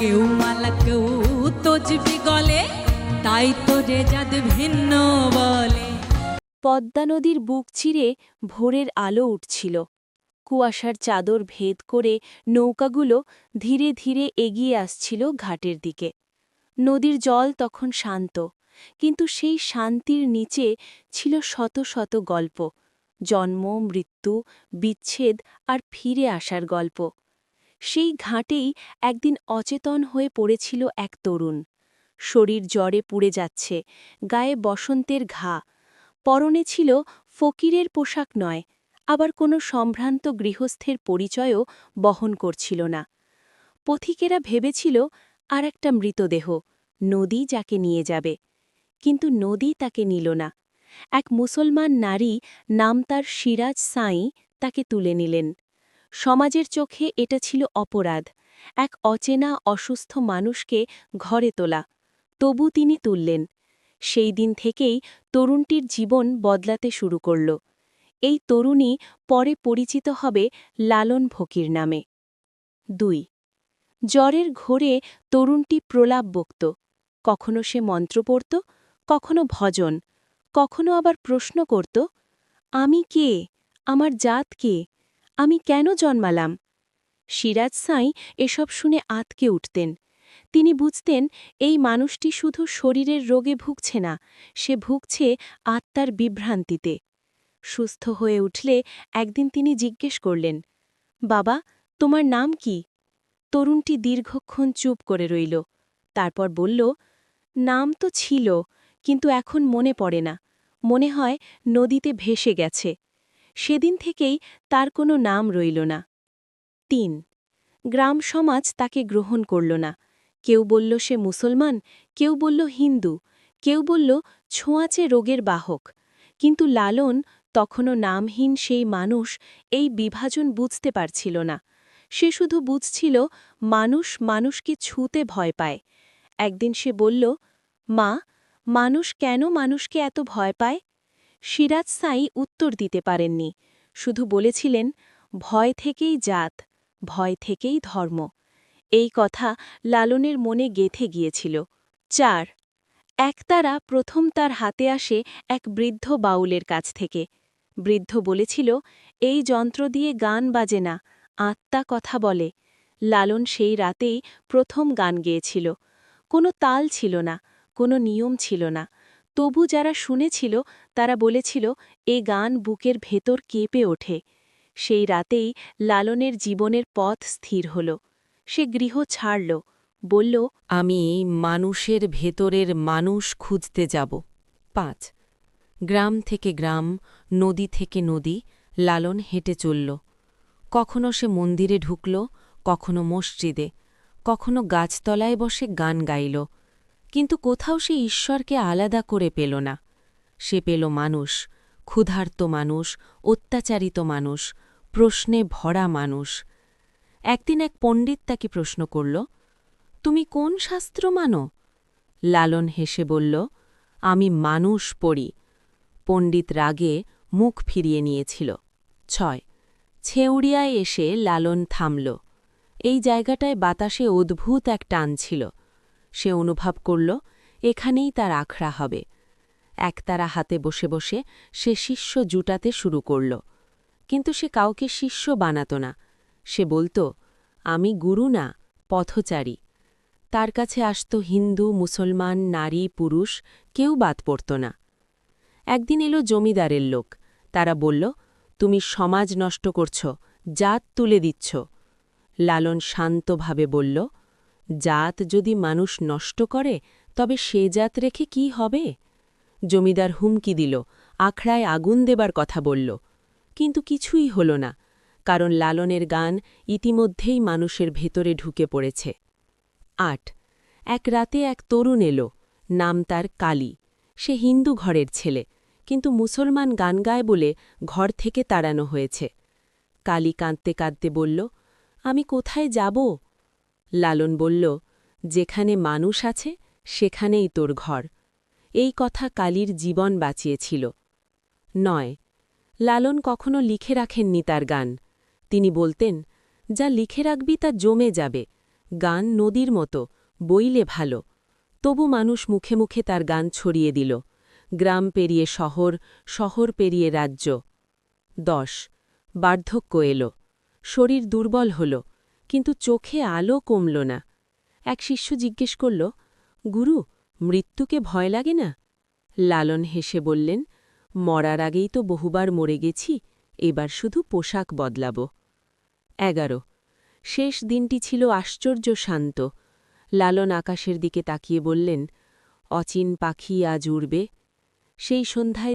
কেউ মালা, কেউ তজবি গলে তাই তো রেজাদ ভিন্ন বলে। পদ্মা নদীর বুক চিরে ভোরের আলো উঠছিল। কুয়াশার চাদর ভেদ করে নৌকাগুলো ধীরে ধীরে এগিয়ে আসছিল ঘাটের দিকে। নদীর জল তখন শান্ত, কিন্তু সেই শান্তির নিচে ছিল শত শত গল্প। জন্ম, মৃত্যু, বিচ্ছেদ আর ফিরে আসার গল্প। সেই ঘাটেই একদিন অচেতন হয়ে পড়েছিল এক তরুণ। শরীর জ্বরে পুড়ে যাচ্ছে, গায়ে বসন্তের ঘা। পরনে ছিল ফকিরের পোশাক নয়, আবার কোনো সম্ভ্রান্ত গৃহস্থের পরিচয়ও বহন করছিল না। পথিকেরা ভেবেছিল আর একটা মৃতদেহ, নদী যাকে নিয়ে যাবে। কিন্তু নদী তাকে নিল না। এক মুসলমান নারী নাম তার সিরাজ সাঁই তাকে তুলে নিলেন। সমাজের চোখে এটা ছিল অপরাধ, এক অচেনা অসুস্থ মানুষকে ঘরে তোলা। তবু তিনি তুললেন। সেই দিন থেকেই তরুণটির জীবন বদলাতে শুরু করল। এই তরুণী পরে পরিচিত হবে লালন ফকির নামে। দুই। জ্বরের ঘোরে তরুণটি প্রলাপ বকত। কখনো সে মন্ত্র পড়ত, কখনো ভজন, কখনো আবার প্রশ্ন করত, আমি কে? আমার জাত কে? আমি কেন জন্মালাম? সিরাজ সাঁই এসব শুনে আতকে উঠতেন। তিনি বুঝতেন, এই মানুষটি শুধু শরীরের রোগে ভুগছে না, সে ভুগছে আত্মার বিভ্রান্তিতে। সুস্থ হয়ে উঠলে একদিন তিনি জিজ্ঞেস করলেন, বাবা, তোমার নাম কি? তরুণটি দীর্ঘক্ষণ চুপ করে রইল, তারপর বলল, নাম তো ছিল, কিন্তু এখন মনে পড়ে না। মনে হয় নদীতে ভেসে গেছে। সেদিন থেকেই তার কোনো নাম রইল না। তিন, গ্রাম সমাজ তাকে গ্রহণ করল না। কেউ বলল সে মুসলমান, কেউ বলল হিন্দু, কেউ বলল ছোঁয়াচে রোগের বাহক। কিন্তু লালন, তখনও নামহীন সেই মানুষ, এই বিভাজন বুঝতে পারছিল না। সে শুধু বুঝছিল, মানুষ মানুষকে ছুঁতে ভয় পায়। একদিন সে বলল, মা, মানুষ কেন মানুষকে এত ভয় পায়? সিরাজ সাই উত্তর দিতে পারেননি। শুধু বলেছিলেন, ভয় থেকেই জাত, ভয় থেকেই ধর্ম। এই কথা লালনের মনে গেথে গিয়েছিল। চার একতারা প্রথম তার হাতে আসে এক বৃদ্ধ বাউলের কাছ থেকে। বৃদ্ধ বলেছিল, এই যন্ত্র দিয়ে গান বাজে না, আত্মা কথা বলে। লালন সেই রাতেই প্রথম গান গেয়েছিল। কোনো তাল ছিল না, কোনো নিয়ম ছিল না। তবু যারা শুনেছিল, তারা বলেছিল, এ গান বুকের ভেতর কেঁপে ওঠে। সেই রাতেই লালনের জীবনের পথ স্থির হল। সে গৃহ ছাড়ল। বলল, আমি মানুষের ভেতরের মানুষ খুঁজতে যাব। পাঁচ। গ্রাম থেকে গ্রাম, নদী থেকে নদী, লালন হেঁটে চলল। কখনো সে মন্দিরে ঢুকল, কখনো মসজিদে, কখনো গাছতলায় বসে গান গাইল। কিন্তু কোথাও সে ঈশ্বরকে আলাদা করে পেল না। সে পেল মানুষ, ক্ষুধার্ত মানুষ, অত্যাচারিত মানুষ, প্রশ্নে ভরা মানুষ। একদিন এক পণ্ডিত তাকে প্রশ্ন করল, তুমি কোন শাস্ত্র মানো? লালন হেসে বলল, আমি মানুষ পড়ি। পণ্ডিত রাগে মুখ ফিরিয়ে নিয়েছিল। ছয়, ছেউড়িয়ায় এসে লালন থামল। এই জায়গাটায় বাতাসে অদ্ভুত এক টান ছিল। সে অনুভব করল, এখানেই তার আখড়া হবে। একতারা হাতে বসে বসে সে শিষ্য জুটাতে শুরু করল। কিন্তু সে কাউকে শিষ্য বানাত না। সে বলতো, আমি গুরু না, পথচারী। তার কাছে আসত হিন্দু, মুসলমান, নারী, পুরুষ, কেউ বাদ পড়ত না। একদিন এলো জমিদারের লোক। তারা বলল, তুমি সমাজ নষ্ট করছ, জাত তুলে দিচ্ছ। লালন শান্তভাবে বলল জাত যদি মানুষ নষ্ট করে, তবে সে জাত রেখে কি হবে? জমিদার হুমকি দিল, আখড়ায় আগুন দেবার কথা বলল। কিন্তু কিছুই হল না, কারণ লালনের গান ইতিমধ্যেই মানুষের ভেতরে ঢুকে পড়েছে। আট, এক রাতে এক তরুণ এলো, নাম তার কালী। সে হিন্দু ঘরের ছেলে, কিন্তু মুসলমান গান গায় বলে ঘর থেকে তাড়ানো হয়েছে। কালী কাঁদতে কাঁদতে বলল, আমি কোথায় যাব? লালন বলল, যেখানে মানুষ আছে, সেখানেই তোর ঘর। এই কথা কালীর জীবন বাঁচিয়েছিল। নয়, লালন কখনো লিখে রাখেননি তার গান। তিনি বলতেন, যা লিখে রাখবি তা জমে যাবে। গান নদীর মতো, বইলে ভালো। তবু মানুষ মুখে মুখে তার গান ছড়িয়ে দিল। গ্রাম পেরিয়ে শহর শহর পেরিয়ে রাজ্য। দশ, বার্ধক্য এলো। শরীর দুর্বল হল। কিন্তু চোখে আলো কমল না। এক শিষ্য জিজ্ঞেস করল, গুরু, মৃত্যুকে ভয় লাগে না? লালন হেসে বললেন, মরার আগেই তো বহুবার মরে গেছি, এবার শুধু পোশাক বদলাব। এগারো। শেষ দিনটি ছিল আশ্চর্য শান্ত। লালন আকাশের দিকে তাকিয়ে বললেন, অচিন পাখি আজ উড়বে। সেই সন্ধ্যায়